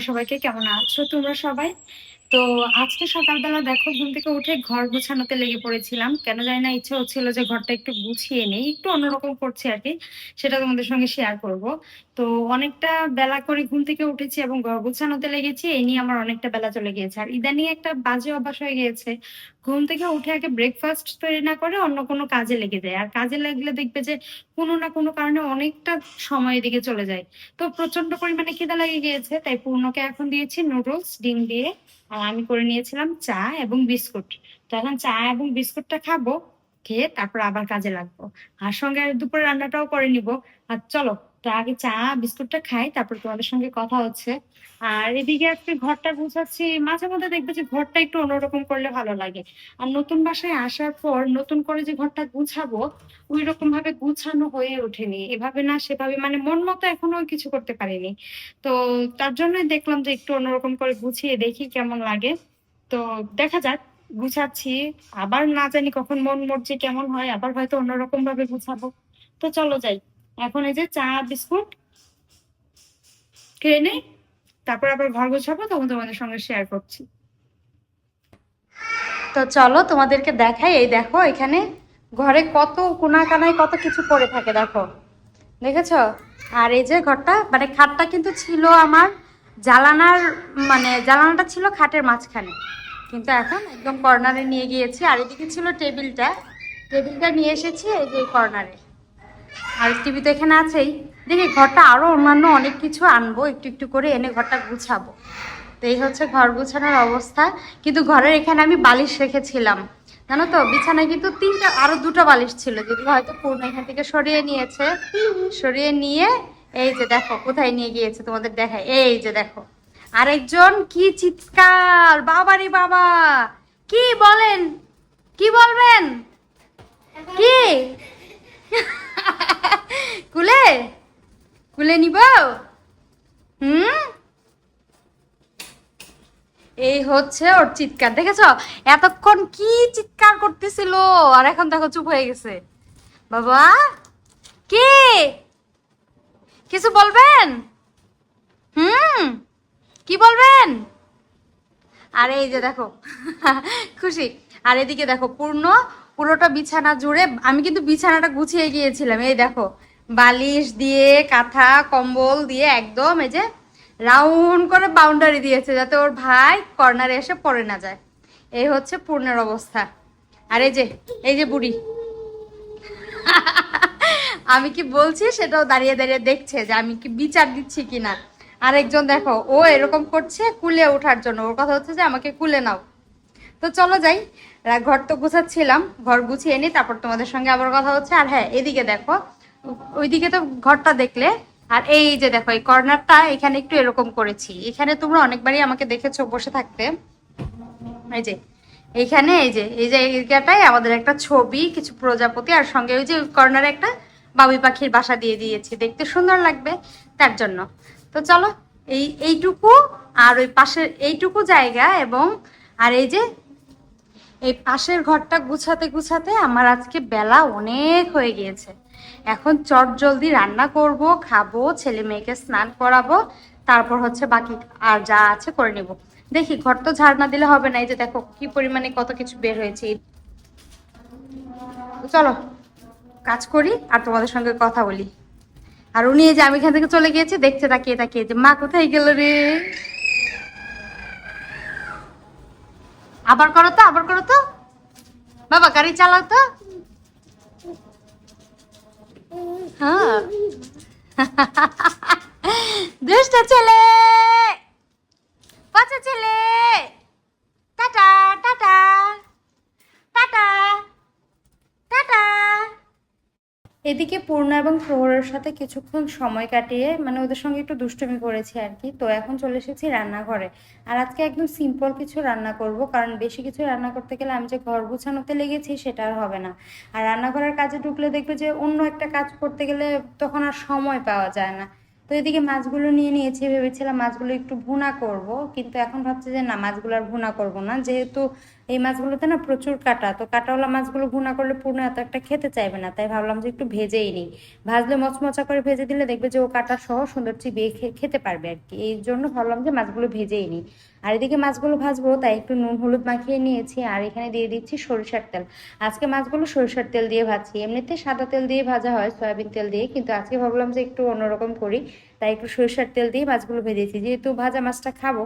নমস্কার সবাইকে, কেমন আছো তোমরা সবাই? তো আজকে সকালবেলা দেখো, ঘুম থেকে উঠে ঘর গুছানোতে লেগে পড়েছিলাম। কেন জানি না ইচ্ছে হচ্ছিল যে ঘরটা একটু গুছিয়ে নেই, একটু অন্যরকম করছি আর কি। সেটা তোমাদের সঙ্গে শেয়ার করব। তো অনেকটা বেলা করে ঘুম থেকে উঠেছি এবং গুছানোতে লেগেছি, এই নিয়ে আমার অনেকটা বেলা চলে গিয়েছে। আর ইদানিং একটা বাজে অভ্যাস হয়ে গিয়েছে। ঘুম থেকে উঠে আগে ব্রেকফাস্ট তৈরি না করে অন্য কোনো কাজে লেগে যায়। আর কাজে লাগলে দেখবে যে কোনো না কোনো কারণে অনেকটা সময় এদিকে চলে যায়। তো প্রচণ্ড পরিমাণে খিদা লেগে গিয়েছে, তাই পূর্ণকে এখন দিয়েছি নুডলস ডিম দিয়ে। আর আমি করে নিয়েছিলাম চা এবং বিস্কুট। তো এখন চা এবং বিস্কুটটা খাব। খেয়ে তারপর আবার কাজে লাগবো। আর সঙ্গে দুপুরে রান্নাটাও করে নিব। আর চলো, তো আগে চা, বিস্কুটটা খাই, তারপর তোমাদের সঙ্গে কথা হচ্ছে। আর এদিকে আজকে ঘরটা গুছাচ্ছি, মাঝে মধ্যে দেখবে যে ঘরটা একটু অন্যরকম করলে ভালো লাগে। আর নতুন বাসায় আসার পর নতুন করে যে ঘরটা গুছাবো ওই রকম ভাবে গুছানো হয়ে ওঠেনি। এভাবে না, সেভাবে মানে মন মতো এখনও কিছু করতে পারিনি। তো তার জন্যই দেখলাম যে একটু অন্যরকম করে গুছিয়ে দেখি কেমন লাগে। তো দেখা যাক। গুছাচ্ছি। আবার না জানি কখন মন মর্জি কেমন হয়, আবার হয়তো অন্যরকম ভাবে গুছাবো। তো চলো যাই। এখন এই যে চা, বিস্কুট, খেয়ে নেই, তারপর আবার ঘর গোছাবো, তখন তোমাদের সঙ্গে শেয়ার করছি। তো চলো তোমাদেরকে দেখাই, এই দেখো এখানে ঘরে কত কোনা কানায় কত কিছু পড়ে থাকে, দেখো। দেখেছ? আর এই যে ঘরটা মানে খাটটা কিন্তু ছিল আমার জ্বালানার মানে জ্বালানাটা ছিল খাটের মাঝখানে। কিন্তু এখন একদম কর্নারে নিয়ে গিয়েছি, আর এদিকে ছিল টেবিলটা। টেবিলটা নিয়ে এসেছি এই যে কর্নারে। আর টিভি তো এখানে আছেই। দেখি ঘরটা আরও অন্যান্য অনেক কিছু আনব, একটু একটু করে এনে ঘরটা গুছাবো। তো এই হচ্ছে ঘর গুছানোর অবস্থা। কিন্তু ঘরের এখানে আমি বালিশ রেখেছিলাম। জানো তো, বিছানায় কিন্তু তিনটা আরও দুটো বালিশ ছিল, যেগুলো হয়তো পূর্ণ এখান থেকে সরিয়ে নিয়েছে। সরিয়ে নিয়ে, এই যে দেখো, কোথায় নিয়ে গিয়েছে তোমাদের দেখায়? এই যে দেখো। আরেকজন, কি চিৎকার বাবারি বাবা। কি বলেন? কি বলবেন? কি? কুলে? কুলে নিব? হুম? এই হচ্ছে ওর চিৎকার, দেখেছ? এতক্ষণ কি চিৎকার করতেছিল? আর এখন দেখো, চুপ হয়ে গেছে। বাবা? কি? কিছু বলবেন? হুম? কি বলবেন? আর এই যে দেখো, খুশি। আর এদিকে দেখো, পূর্ণ, পুরোটা বিছানা জুড়ে, আমি কিন্তু বিছানাটা গুছিয়ে গিয়েছিলাম, এই দেখো। বালিশ দিয়ে, কাঁথা, কম্বল দিয়ে একদম এই যে রাউন্ড করে বাউন্ডারি দিয়েছে, যাতে ওর ভাই কর্নারে এসে পড়ে না যায়। এই হচ্ছে পূর্ণের অবস্থা। আর এই যে এই যে বুড়ি। আমি কি বলছি, সেটাও দাঁড়িয়ে দাঁড়িয়ে দেখছে যে আমি কি বিচার দিচ্ছি কিনা। আরেকজন দেখো, ও এরকম করছে কুলে ওঠার জন্য। ওর কথা হচ্ছে যে আমাকে কুলে নাও। তো চলো যাই ঘর তো গুছাচ্ছিলাম, ঘর গুছিয়ে নি, তারপর তোমাদের সঙ্গে আবার কথা হচ্ছে। আর হ্যাঁ এদিকে দেখো, ওইদিকে তো ঘরটা দেখলে। আর এই যে দেখো, এই কর্নারটা, এখানে একটু এরকম করেছি। এখানে তোমরা অনেকবারই আমাকে দেখেছ বসে থাকতে। এই যে এইখানে এই যে, এই জায়গাটায় আমাদের একটা ছবি, কিছু প্রজাপতি, আর সঙ্গে ওই যে কর্নারে একটা বাবুই পাখির বাসা দিয়ে দিয়েছি। দেখতে সুন্দর লাগবে, তার জন্য। তো চলো, এই, এইটুকু আর ওই পাশের এইটুকু জায়গা এবং আর এই যে এই পাশের ঘরটা গুছাতে গুছাতে আমার আজকে বেলা অনেক হয়ে গিয়েছে। এখন চট জলদি রান্না করব, খাব, ছেলে মেয়েকে স্নান করাবো, তারপর হচ্ছে বাকি আর যা আছে করে নেব। দেখি, ঘর তো ঝাড় না দিলে হবে না, এই যে দেখো কি পরিমাণে কত কিছু বের হয়েছে। চলো, কাজ করি আর তোমাদের সঙ্গে কথা বলি। আর উনি যে আমি এখান থেকে চলে গিয়েছি, দেখছে, তাকিয়ে তাকিয়ে, যে মা কোথায় গেল রে? আবার করো তো, আবার করো তো। বাবা, গাড়ি চালাও তো। হ্যাঁ। দুষ্ট ছেলে। পচা ছেলে। Tata tata. Tata tata. এদিকে পূর্ণা এবং প্রহরের সাথে কিছুক্ষণ সময় কাটিয়ে মানে ওদের সঙ্গে একটু দুষ্টুমি করেছি আর কি। তো এখন চলে এসেছি রান্নাঘরে। আর আজকে একদম সিম্পল কিছু রান্না করব, কারণ বেশি কিছু রান্না করতে গেলে আমি যে ঘর গুছানোতে লেগেছি সেটা আর হবে না। আর রান্নাঘরের কাজে ঢুকলে দেখবে যে অন্য একটা কাজ করতে গেলে তখন আর সময় পাওয়া যায় না। তো এদিকে মাছগুলো নিয়ে নিয়েছি, ভেবেছিলাম মাছগুলো একটু ভুনা করব, কিন্তু এখন ভাবছি যে না, মাছগুলো আর ভুনা করব না। যেহেতু এই মাছগুলোতে না প্রচুর কাটা, তো কাটাওয়ালা মাছগুলো ভুনা করলে পূর্ণ এত একটা খেতে চাইবে না, তাই ভাবলাম যে একটু ভেজেই নিই। ভাজলে মচমচা করে ভেজে দিলে দেখবে যে ও কাটা সহ সুন্দর চিবিয়ে খেতে পারবে আর কি এই জন্য ভাবলাম যে মাছগুলো ভেজেই নিই। আর এদিকে মাছগুলো ভাজবো, তাই একটু নুন, হলুদ মাখিয়ে নিয়েছি, আর এখানে দিয়ে দিচ্ছি সরিষার তেল। আজকে মাছগুলো সরিষার তেল দিয়ে ভাজছি, এমনিতে সাদা তেল দিয়ে ভাজা হয়, সয়াবিন তেল দিয়ে, কিন্তু আজকে ভাবলাম যে একটু অন্যরকম করি, তাই একটু সরিষার তেল দিয়ে মাছগুলো ভেজেছি। যেহেতু ভাজা মাছটা খাব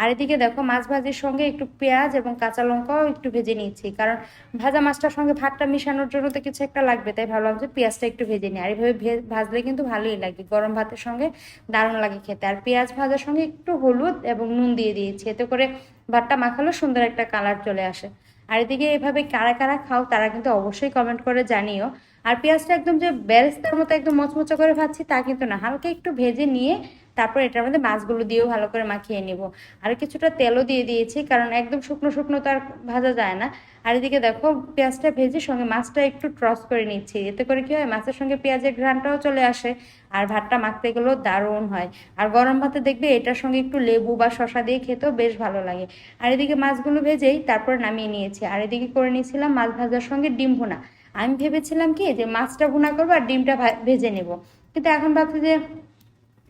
আর এদিকে দেখো মাছ ভাজির সঙ্গে একটু পেঁয়াজ এবং কাঁচা লঙ্কাও একটু ভেজে নিয়েছি, কারণ ভাজা মাছটার সঙ্গে ভাতটা মিশানোর জন্য তো কিছু একটা লাগবে, তাই ভাবলাম যে পেঁয়াজটা একটু ভেজে নিই। আর এইভাবে ভাজলে কিন্তু ভালোই লাগে, গরম ভাতের সঙ্গে দারুণ লাগে খেতে। আর পেঁয়াজ ভাজার সঙ্গে একটু হলুদ এবং নুন দিয়ে দিয়েছি, এতে করে ভাতটা মাখালো, সুন্দর একটা কালার চলে আসে। আর এদিকে এভাবে কারা কারা খাও তারা কিন্তু অবশ্যই কমেন্ট করে জানিও। আর পেঁয়াজটা একদম যে বেরেস্তার মতো একদম মচমচা করে ভাজছি তা কিন্তু না, হালকা একটু ভেজে নিয়ে তারপর এটার মধ্যে মাছগুলো দিয়েও ভালো করে মাখিয়ে নিব। আর কিছুটা তেলও দিয়ে দিয়েছি, কারণ একদম শুকনো শুকনো তো আর ভাজা যায় না। আর এদিকে দেখো, পেঁয়াজটা ভেজে সঙ্গে মাছটা একটু ট্রস করে নিচ্ছি। এতে করে কি হয়, মাছের সঙ্গে পেঁয়াজের ঘ্রানটাও চলে আসে, আর ভাতটা মাখতে গেলেও দারুণ হয়। আর গরম ভাতে দেখবে এটার সঙ্গে একটু লেবু বা শশা দিয়ে খেতেও বেশ ভালো লাগে। আর এদিকে মাছগুলো ভেজেই তারপর নামিয়ে নিয়েছি। আর এদিকে করে নিয়েছিলাম মাছ ভাজার সঙ্গে ডিম ভুনা। আমি ভেবেছিলাম কি, যে মাছটা ভুনা করব আর ডিমটা ভেজে নেব। কিন্তু এখন ভাবছি যে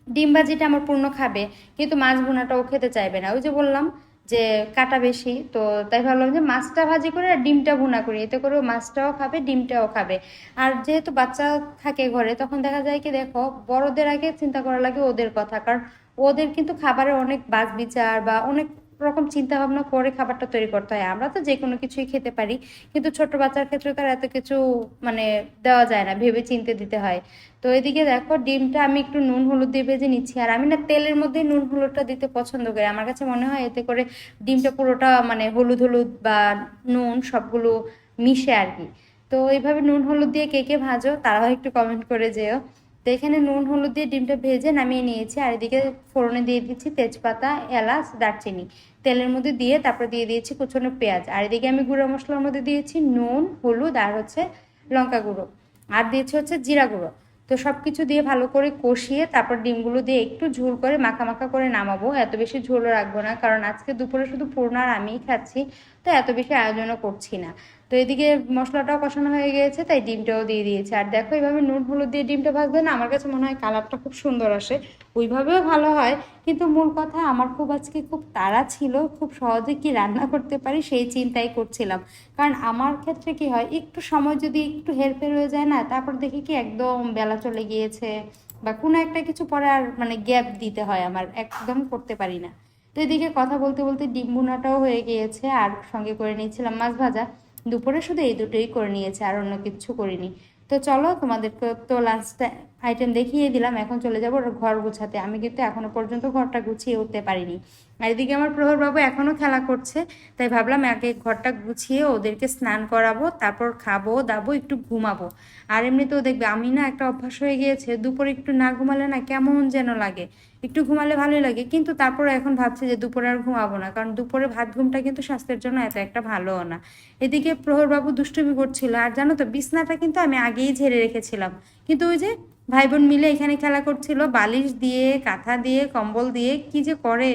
ডিম ভাজিটা আমার পূর্ণ খাবে, কিন্তু মাছ ভুনাটাও খেতে চাইবে না। ওই যে বললাম যে কাটা বেশি, তো তাই ভাবলাম যে মাছটা ভাজি করে আর ডিমটা ভুনা করি। এতে করে মাছটাও খাবে, ডিমটাও খাবে। আর যেহেতু বাচ্চা থাকে ঘরে, তখন দেখা যায় কি দেখো, বড়দের আগে চিন্তা করা লাগে ওদের কথা। কারণ ওদের কিন্তু খাবারের অনেক বাজ বিচার বা অনেক রকম চিন্তা ভাবনা করে খাবারটা তৈরি করতে হয়। আমরা তো যে কোনো কিছুই খেতে পারি, কিন্তু ছোট বাচ্চার ক্ষেত্রে তার এত কিছু মানে দেওয়া যায় না, ভেবে চিনতে দিতে হয়। তো এদিকে দেখো, ডিমটা আমি একটু নুন, হলুদ দিয়ে ভেজে নিচ্ছি। আর আমি না তেলের মধ্যে নুন, হলুদটা দিতে পছন্দ করি। আমার কাছে মনে হয় এতে করে ডিমটা পুরোটা মানে হলুদ হলুদ বা নুন সবগুলো মিশে আর কি। তো এইভাবে নুন, হলুদ দিয়ে কে কে ভাজো, তারাও একটু কমেন্ট করে যেও। তো এখানে নুন, হলুদ দিয়ে ডিমটা ভেজে নামিয়ে নিয়েছি। আর এদিকে ফোড়নে দিয়ে দিচ্ছি তেজপাতা, এলাচ, দারচিনি। তেলের মধ্যে দিয়ে তারপর দিয়ে দিয়েছি কুচনো পেঁয়াজ। আর এদিকে আমি গুঁড়ো মশলার মধ্যে দিয়েছি নুন, হলুদ আর হচ্ছে লঙ্কা গুঁড়ো। আর দিয়েছি হচ্ছে জিরা গুঁড়ো। তো সব কিছু দিয়ে ভালো করে কষিয়ে তারপর ডিমগুলো দিয়ে একটু ঝোল করে মাখা মাখা করে নামাবো। এত বেশি ঝোলও রাখব না, কারণ আজকে দুপুরে শুধু পূর্ণ আর আমিই খাচ্ছি, তো এত বেশি আয়োজনও করছি না। তো এদিকে মশলাটাও কষানো হয়ে গিয়েছে, তাই ডিমটাও দিয়ে দিয়েছে। আর দেখো, এইভাবে নুন হলুদ দিয়ে ডিমটা ভাজবে না আমার কাছে মনে হয় কালারটা খুব সুন্দর আসে। ওইভাবেও ভালো হয়। কিন্তু মূল কথা, আমার খুব আজকে খুব তাড়া ছিল, খুব সহজে কি রান্না করতে পারি সেই চিন্তাই করছিলাম। কারণ আমার ক্ষেত্রে কি হয়, একটু সময় যদি একটু হেরফের হয়ে যায় না, তারপর দেখি কি একদম বেলা চলে গিয়েছে বা কোনো একটা কিছু পরে আর মানে গ্যাপ দিতে হয় আমার, একদম করতে পারি না। তো এদিকে কথা বলতে বলতে ডিম বুনাটাও হয়ে গিয়েছে, আর সঙ্গে করে নিয়েছিলাম মাছ ভাজা। দুপুরে শুধু এই দুটোই করে নিয়েছে, আর অন্য কিছু করিনি। তো চলো তোমাদেরকে তো লাস্ট আইটেম দেখিয়ে দিলাম, এখন চলে যাব ঘর গুছাতে। আমি কিন্তু এখনও পর্যন্ত ঘরটা গুছিয়ে উঠতে পারিনি। আর এদিকে আমার প্রহরবাবু এখনও খেলা করছে, তাই ভাবলাম আগে ঘরটা গুছিয়ে ওদেরকে স্নান করাবো, তারপর খাব, দাবো, একটু ঘুমাবো। আর এমনিতেও দেখবে আমি না একটা অভ্যাস হয়ে গিয়েছে, দুপুরে একটু না ঘুমালে না কেমন যেন লাগে। একটু ঘুমালে ভালোই লাগে, কিন্তু তারপরে এখন ভাবছি যে দুপুরে আর ঘুমাবো না, কারণ দুপুরে ভাত ঘুমটা কিন্তু স্বাস্থ্যের জন্য এত একটা ভালোও না। এদিকে প্রহরবাবু দুষ্টুমি করছিল, আর জানো তো বিছনাটা কিন্তু আমি আগেই ঝেড়ে রেখেছিলাম। কিন্তু ওই যে ভাই বোন মিলে এখানে খেলা করছিল, বালিশ দিয়ে, কাঁথা দিয়ে, কম্বল দিয়ে, কি যে করে।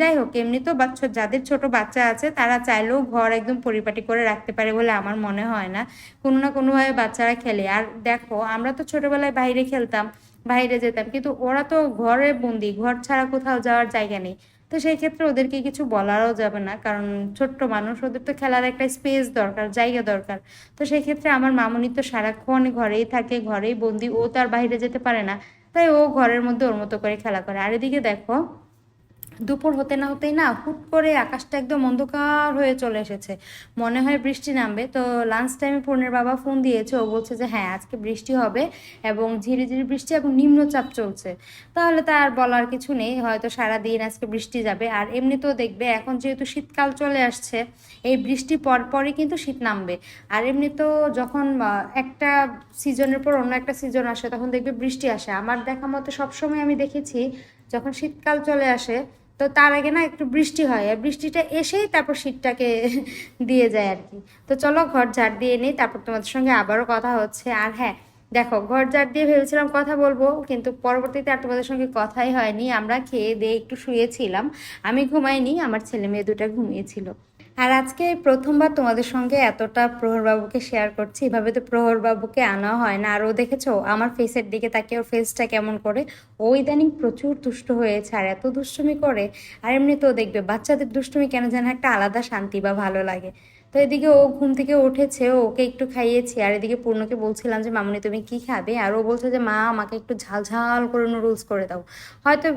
যাই হোক, এমনি তো বাচ্চা, যাদের ছোট বাচ্চা আছে, তারা চাইলেও ঘর একদম পরিপাটি করে রাখতে পারে বলে আমার মনে হয় না। কোনো না কোনোভাবে বাচ্চারা খেলে। আর দেখো, আমরা তো ছোটবেলায় বাইরে খেলতাম, বাইরে যেতাম, কিন্তু ওরা তো ঘরে বন্দি, ঘর ছাড়া কোথাও যাওয়ার জায়গা নেই। তো সেই ক্ষেত্রে ওদেরকে কিছু বলারও যাবে না, কারণ ছোট্ট মানুষ, ওদের তো খেলার একটা স্পেস দরকার, জায়গা দরকার। তো সেই ক্ষেত্রে আমার মামুনি তো সারাক্ষণ ঘরেই থাকে, ঘরেই বন্দি, ও তো আর বাইরে যেতে পারে না। তাই ও ঘরের মধ্যে ওর মতো করে খেলা করে। আর এদিকে দেখো দুপুর হতে না হতেই না হুট করে আকাশটা একদম অন্ধকার হয়ে চলে এসেছে। মনে হয় বৃষ্টি নামবে। তো লাঞ্চ টাইমে পূর্ণের বাবা ফোন দিয়েছে। ও বলছে যে হ্যাঁ আজকে বৃষ্টি হবে এবং ঝিরি ঝিরি বৃষ্টি এবং নিম্নচাপ চলছে। তাহলে তার বলার কিছু নেই। হয়তো সারা দিন আজকে বৃষ্টি যাবে। আর এমনিতেও দেখবে, এখন যেহেতু শীতকাল চলে আসছে, এই বৃষ্টি পর পরই কিন্তু শীত নামবে। আর এমনি তো যখন একটা সিজনের পর অন্য একটা সিজন আসে, তখন দেখবে বৃষ্টি আসে। আমার দেখা মতো সবসময় আমি দেখেছি, যখন শীতকাল চলে আসে তো তার আগে না একটু বৃষ্টি হয়, আর বৃষ্টিটা এসেই তারপর শীতটাকে দিয়ে যায় আর কি। তো চলো ঘর ঝাড় দিয়ে নেই, তারপর তোমাদের সঙ্গে আবারও কথা হচ্ছে। আর হ্যাঁ দেখো, ঘর ঝাড় দিয়ে ভেবেছিলাম কথা বলব, কিন্তু পরবর্তীতে আর তোমাদের সঙ্গে কথাই হয়নি। আমরা খেয়ে দিয়ে একটু শুয়েছিলাম, আমি ঘুমাইনি, আমার ছেলে মেয়ে দুটা ঘুমিয়েছিল। আর আজকে প্রথমবার তোমাদের সঙ্গে এতটা প্রহরবাবুকে শেয়ার করছি। এভাবে তো প্রহরবাবুকে আনা হয় না। আর ও দেখেছ, আমার ফেসের দিকে তাকে ওর ফেসটা কেমন করে? ও ইদানিং প্রচুর দুষ্ট হয়েছে আর এত দুষ্টুমি করে। আর এমনিতেও দেখবে, বাচ্চাদের দুষ্টুমি কেন যেন একটা আলাদা শান্তি বা ভালো লাগে। তো এদিকে ও ঘুম থেকে উঠেছে, ওকে একটু খাইয়েছি। আর এদিকে পূর্ণকে বলছিলাম যে, মামুনি, তুমি কি খাবে? আর ও বলছে যে, মা, আমাকে একটু ঝাল ঝাল করে নুডলস করে দাও। হয়তো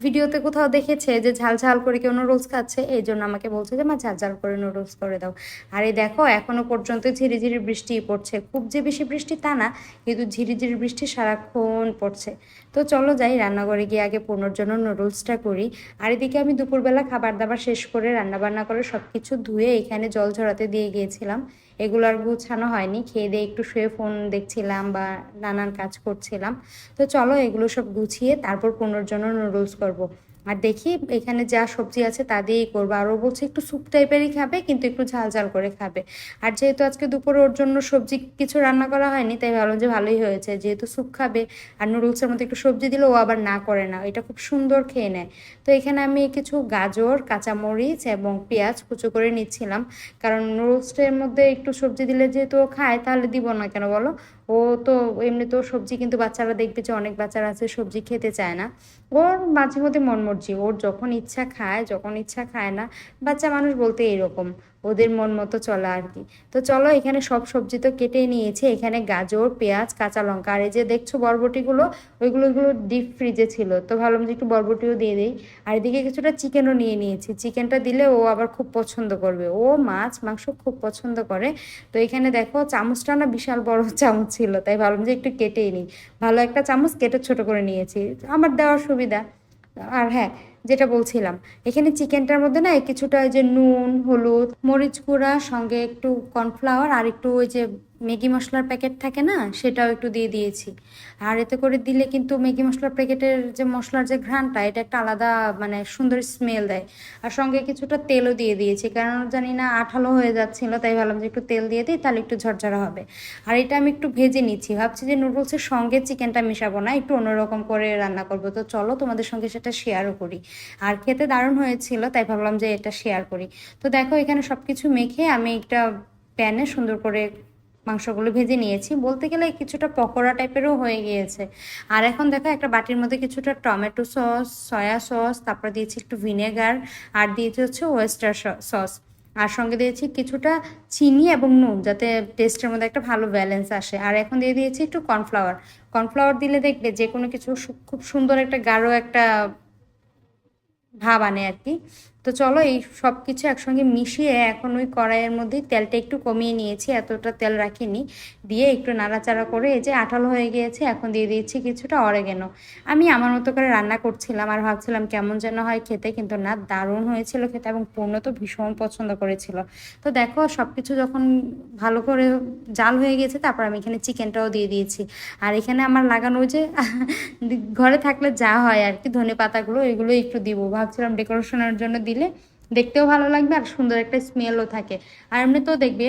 ভিডিওতে কোথাও দেখেছে যে ঝাল ঝাল করে কেউ নুডলস খাচ্ছে, এই জন্য আমাকে বলছে যে, মা ঝাল ঝাল করে নুডলস করে দাও। আর এই দেখো এখনও পর্যন্ত ঝিরি ঝিরি বৃষ্টি পড়ছে। খুব যে বেশি বৃষ্টি তা না, কিন্তু ঝিরি ঝিরি বৃষ্টি সারাক্ষণ পড়ছে। তো চলো যাই রান্নাঘরে গিয়ে আগে পনেরো জন্য নুডলসটা করি। আর এদিকে আমি দুপুরবেলা খাবার দাবার শেষ করে রান্নাবান্না করে সব কিছু ধুয়ে এখানে জল ঝরাতে দিয়ে গিয়েছিলাম। এগুলো আর গুছানো হয়নি। খেয়ে দিয়ে একটু শুয়ে ফোন দেখছিলাম বা নানান কাজ করছিলাম। তো চলো এগুলো সব গুছিয়ে তারপর পনেরো জন্য নুডলস করব। আর দেখি এখানে যা সবজি আছে তা দিয়েই করব। আর ও বলছে একটু স্যুপ টাইপেরই খাবে, কিন্তু একটু ঝাল ঝাল করে খাবে। আর যেহেতু আজকে দুপুরে ওর জন্য সবজি কিছু রান্না করা হয়নি, তাই ভাবলাম যে ভালোই হয়েছে। যেহেতু স্যুপ খাবে আর নুডলসের মধ্যে একটু সবজি দিলে ও আবার না করে না, এটা খুব সুন্দর খেয়ে নেয়। তো এখানে আমি কিছু গাজর, কাঁচামরিচ এবং পেঁয়াজ কুচো করে নিচ্ছিলাম। কারণ নুডলসের মধ্যে একটু সবজি দিলে যেহেতু ও খায়, তাহলে দিব না কেন বলো? ও তো এমনিতেও সবজি কিন্তু বাচ্চারা দেখবে যে অনেক বাচ্চারা আছে, সবজি খেতে চায় না। ওর মাঝে মধ্যে মনমর্জি, ওর যখন ইচ্ছা খায়, যখন ইচ্ছা খায় না, বাচ্চা মানুষ বলতে এরকম। ওদের মন মতো চলা আর কি। তো চলো এখানে সব সবজি তো কেটে নিয়েছি। এখানে গাজর, পেঁয়াজ, কাঁচা লঙ্কা। আর এই যে দেখছ বরবটিগুলো, ওইগুলো ওইগুলো ডিপ ফ্রিজে ছিল। তো ভাবলাম যে একটু বরবটিও দিয়ে দিই। আর এদিকে কিছুটা চিকেনও নিয়ে নিয়েছি। চিকেনটা দিলে ও আবার খুব পছন্দ করবে। ও মাছ, মাংস খুব পছন্দ করে। তো এখানে দেখো চামচটা না বিশাল বড় চামচ ছিল। তাই ভাবলাম যে একটু কেটেই নিই। ভালো একটা চামচ কেটে ছোট করে নিয়েছি। আমার দেওয়ার সুবিধা। আর হ্যাঁ যেটা বলছিলাম। এখানে চিকেনটার মধ্যে না কিছুটা ওই যে নুন, হলুদ, মরিচ গুঁড়া, সঙ্গে একটু কর্নফ্লাওয়ার আর একটু ওই যে ম্যাগি মশলার প্যাকেট থাকে না, সেটাও একটু দিয়ে দিয়েছি। আর এতে করে দিলে কিন্তু ম্যাগি মশলার প্যাকেটের যে মশলার যে ঘ্রাণটা, এটা একটা আলাদা মানে সুন্দর স্মেল দেয়। আর সঙ্গে কিছুটা তেলও দিয়ে দিয়েছি, কারণ জানি না আঠালো হয়ে যাচ্ছিল, তাই ভাবলাম যে একটু তেল দিয়ে দিই, তাহলে একটু ঝরঝরা হবে। আর এটা আমি একটু ভেজে নিচ্ছি, ভাবছি যে নুডলসের সঙ্গে চিকেনটা মেশাবো না, একটু অন্যরকম করে রান্না করব। তো চলো তোমাদের সঙ্গে সেটা শেয়ারও করি। আর খেতে দারুণ হয়েছিল, তাই ভাবলাম যে এটা শেয়ার করি। তো দেখো এখানে সব কিছু মেখে আমি একটা প্যানে সুন্দর করে মাংসগুলো ভেজে নিয়েছি। বলতে গেলে কিছুটা পকোড়া টাইপেরও হয়ে গিয়েছে। আর এখন দেখো একটা বাটির মধ্যে কিছুটা টমেটো সস, সয়া সস, তারপর দিয়েছি একটু ভিনেগার, আর দিয়েছি হচ্ছে ওয়েস্টার সস। আর সঙ্গে দিয়েছি কিছুটা চিনি এবং নুন, যাতে টেস্টের মধ্যে একটা ভালো ব্যালেন্স আসে। আর এখন দিয়ে দিয়েছি একটু কর্নফ্লাওয়ার কর্নফ্লাওয়ার দিলে দেখবে যে কোনো কিছু খুব সুন্দর একটা গাঢ় একটা ভাব আনে আর কি। তো চলো এই সব কিছু একসঙ্গে মিশিয়ে এখন ওই কড়াইয়ের মধ্যে তেলটা একটু কমিয়ে নিয়েছি, এতটা তেল রাখিনি। দিয়ে একটু নাড়াচাড়া করে এই যে আঠালো হয়ে গিয়েছে, এখন দিয়ে দিয়েছি কিছুটা অরেগেনো আমি আমার মতো করে রান্না করছিলাম আর ভাবছিলাম কেমন যেন হয় খেতে, কিন্তু না, দারুণ হয়েছিল খেতে এবং পূর্ণ তো ভীষণ পছন্দ করেছিল। তো দেখো সব কিছু যখন ভালো করে জাল হয়ে গেছে তারপর আমি এখানে চিকেনটাও দিয়ে দিয়েছি। আর এখানে আমার লাগানো যে ঘরে থাকলে যা হয় আর কি, ধনে পাতাগুলো এগুলো একটু দিব। ভাবছিলাম ডেকোরেশনের জন্য দিলে দেখতেও ভালো লাগবে আর সুন্দর একটা স্মেলও থাকে। আর এমনি তো দেখবে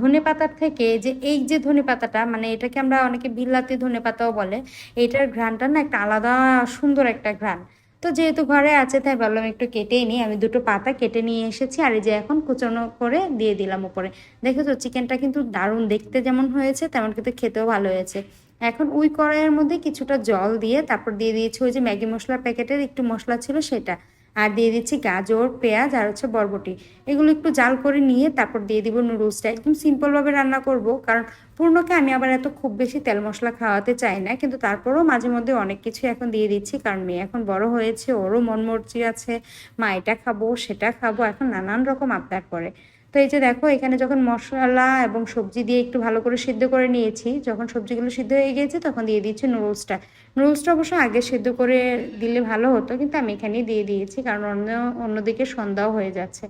ধনে পাতার থেকে যে এই যে ধনে পাতাটা মানে এটাকে আমরা অনেকে বিল্লাতি ধনে পাতাও বলে, এইটার ঘ্রাণটা না একটা আলাদা সুন্দর একটা ঘ্রাণ। তো যেহেতু ঘরে আছে তাই ভাবলাম একটু কেটেই নিই, আমি দুটো পাতা কেটে নিয়ে এসেছি, আর এই যে এখন কুচনো করে দিয়ে দিলাম উপরে। দেখেছ, চিকেনটা কিন্তু দারুণ দেখতে যেমন হয়েছে, তেমন কিন্তু খেতেও ভালো হয়েছে। এখন ওই কড়াইয়ের মধ্যে কিছুটা জল দিয়ে তারপর দিয়ে দিয়েছি ওই যে ম্যাগি মশলার প্যাকেটের একটু মশলা ছিল সেটা। আর দিয়ে দিচ্ছি গাজর, পেঁয়াজ আর হচ্ছে বরবটি। এগুলো একটু জাল করে নিয়ে তারপর দিয়ে দিব নুডলসটা। একদম সিম্পলভাবে রান্না করব, কারণ পূর্ণকে আমি আবার এত খুব বেশি তেল মশলা খাওয়াতে চাই না, কিন্তু তারপরেও মাঝে মধ্যে অনেক কিছু এখন দিয়ে দিচ্ছি, কারণ মেয়ে এখন বড় হয়েছে, ওরও মন মর্জি আছে, মা এটা খাব, সেটা খাব, এখন নানান রকম আবদার করে। তো এই যে দেখো, এখানে যখন মশলা এবং সবজি দিয়ে একটু ভালো করে সিদ্ধ করে নিয়েছি, যখন সবজিগুলো সিদ্ধ হয়ে গিয়েছে তখন দিয়ে দিচ্ছি নুডলসটা। নুডলসটা অবশ্য আগে সিদ্ধ করে দিলে ভালো হতো, কিন্তু আমি এখানেই দিয়ে দিয়েছি, কারণ অন্য, অন্যদিকে সন্ধ্যাও হয়ে যাচ্ছে।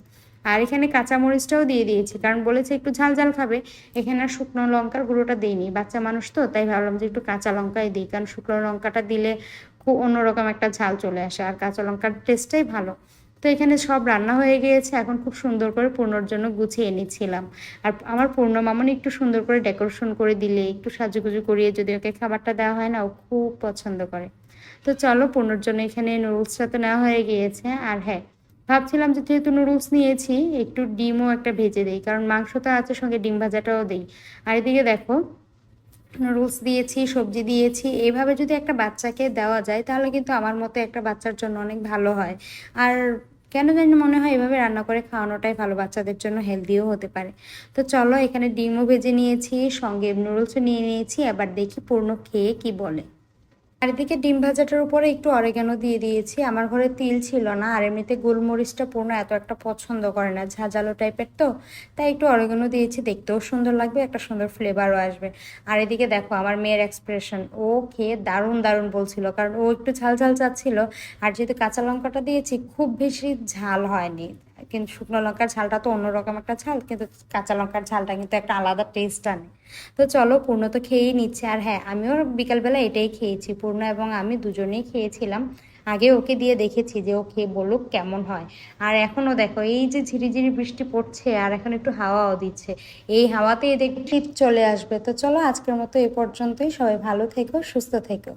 আর এখানে কাঁচামরিচটাও দিয়ে দিয়েছি, কারণ বলেছে একটু ঝাল ঝাল খাবে। এখানে আর শুকনো লঙ্কার গুঁড়োটা দিইনি, বাচ্চা মানুষ তো, তাই ভাবলাম যে একটু কাঁচা লঙ্কাই দিই, কারণ শুকনো লঙ্কাটা দিলে খুব অন্যরকম একটা ঝাল চলে আসে, আর কাঁচা লঙ্কার টেস্টটাই ভালো। তো এখানে সব রান্না হয়ে গিয়েছে। এখন খুব সুন্দর করে পূর্ণর জন্য গুছিয়ে এনেছিলাম। আর আমার পূর্ণ মামনি একটু সুন্দর করে ডেকোরেশন করে দিলে, একটু সাজুগুজু করিয়ে যদি ওকে খাবারটা দেওয়া হয় না, ও খুব পছন্দ করে। তো চলো, পূর্ণর জন্য এখানে নুডলসটা তো নেওয়া হয়ে গিয়েছে। আর হ্যাঁ ভাবছিলাম যে যেহেতু নুডলস নিয়েছি, একটু ডিমও একটা ভেজে দিই, কারণ মাংস তো আছে, সঙ্গে ডিম ভাজাটাও দিই। আর এদিকে দেখো, নুডলস দিয়েছি, সবজি দিয়েছি। এইভাবে যদি একটা বাচ্চাকে দেওয়া যায়, তাহলে কিন্তু আমার মতো একটা বাচ্চার জন্য অনেক ভালো হয়। আর কেন জানি মনে হয় এভাবে রান্না করে খাওয়ানোটাই ভালো, বাচ্চাদের জন্য হেলদিও হতে পারে। তো চলো এখানে ডিমও ভেজে নিয়েছি, সঙ্গে নুডলসও নিয়ে নিয়েছি, এবার দেখি পূর্ণ খেয়ে কি বলে। আর এদিকে ডিম ভাজাটার উপরে একটু অরেগানো দিয়ে দিয়েছি। আমার ঘরে তিল ছিল না আর এমনিতে গোলমরিচটা পূর্ণ এত একটা পছন্দ করে না, ঝাঁঝালো টাইপের তো। তাই একটু অরেগানো দিয়েছি, দেখতেও সুন্দর লাগবে, একটা সুন্দর ফ্লেভারও আসবে। আর এদিকে দেখো আমার মেয়ের এক্সপ্রেশন ও খেয়ে দারুণ দারুণ বলছিল। কারণ ও একটু ঝাল ঝাল চাচ্ছিল। আর যেহেতু কাঁচা লঙ্কাটা দিয়েছি, খুব বেশি ঝাল হয়নি। কিন্তু শুকনো লঙ্কার ঝালটা তো অন্যরকম একটা ঝাল, কিন্তু কাঁচা লঙ্কার ঝালটা কিন্তু একটা আলাদা টেস্ট আনে। তো চলো পূর্ণ তো খেয়েই নিচ্ছে। আর হ্যাঁ আমিও বিকালবেলা এটাই খেয়েছি, পূর্ণ এবং আমি দুজনেই খেয়েছিলাম। আগে ওকে দিয়ে দেখেছি যে ও খেয়ে বলুক কেমন হয়। আর এখনও দেখো, এই যে ঝিরিঝিরি বৃষ্টি পড়ছে আর এখন একটু হাওয়াও দিচ্ছে। এই হাওয়াতেই দেখি শীত চলে আসবে। তো চলো আজকের মতো এ পর্যন্তই। সবাই ভালো থেকো, সুস্থ থেকো।